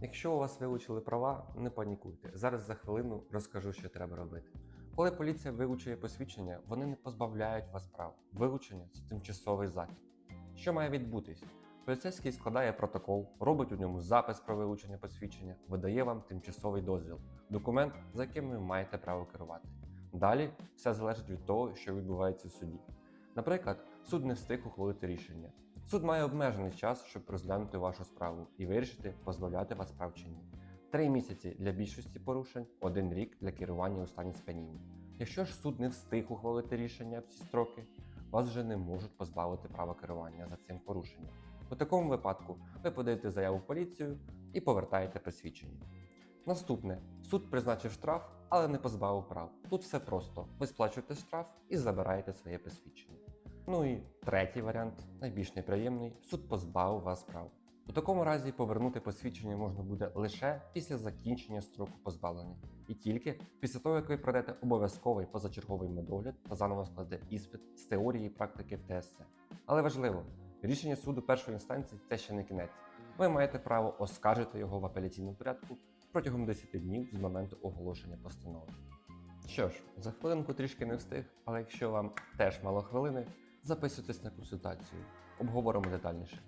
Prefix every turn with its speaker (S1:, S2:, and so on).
S1: Якщо у вас вилучили права, не панікуйте. Зараз за хвилину розкажу, що треба робити. Коли поліція вилучує посвідчення, вони не позбавляють вас прав. Вилучення це тимчасовий захід. Що має відбутись? Поліцейський складає протокол, робить у ньому запис про вилучення посвідчення, видає вам тимчасовий дозвіл, документ, за яким ви маєте право керувати. Далі все залежить від того, що відбувається в суді. Наприклад, суд не встиг ухвалити рішення. Суд має обмежений час, щоб розглянути вашу справу і вирішити, позбавляти вас прав чи ні. Три місяці для більшості порушень, один рік для керування у стані сп'яніння. Якщо ж суд не встиг ухвалити рішення в ці строки, вас вже не можуть позбавити права керування за цим порушенням. У такому випадку ви подаєте заяву в поліцію і повертаєте посвідчення. Наступне суд призначив штраф, але не позбавив прав. Тут все просто: ви сплачуєте штраф і забираєте своє посвідчення. Ну і третій варіант, найбільш неприємний, суд позбавив вас прав. У такому разі повернути посвідчення можна буде лише після закінчення строку позбавлення, і тільки після того, як ви пройдете обов'язковий позачерговий медогляд та заново складете іспит з теорії практики в ТСЦ. Але важливо, рішення суду першої інстанції це ще не кінець. Ви маєте право оскаржити його в апеляційному порядку протягом 10 днів з моменту оголошення постанови. Що ж, за хвилинку трішки не встиг, але якщо вам теж мало хвилини, записуйтесь на консультацію, обговоримо детальніше.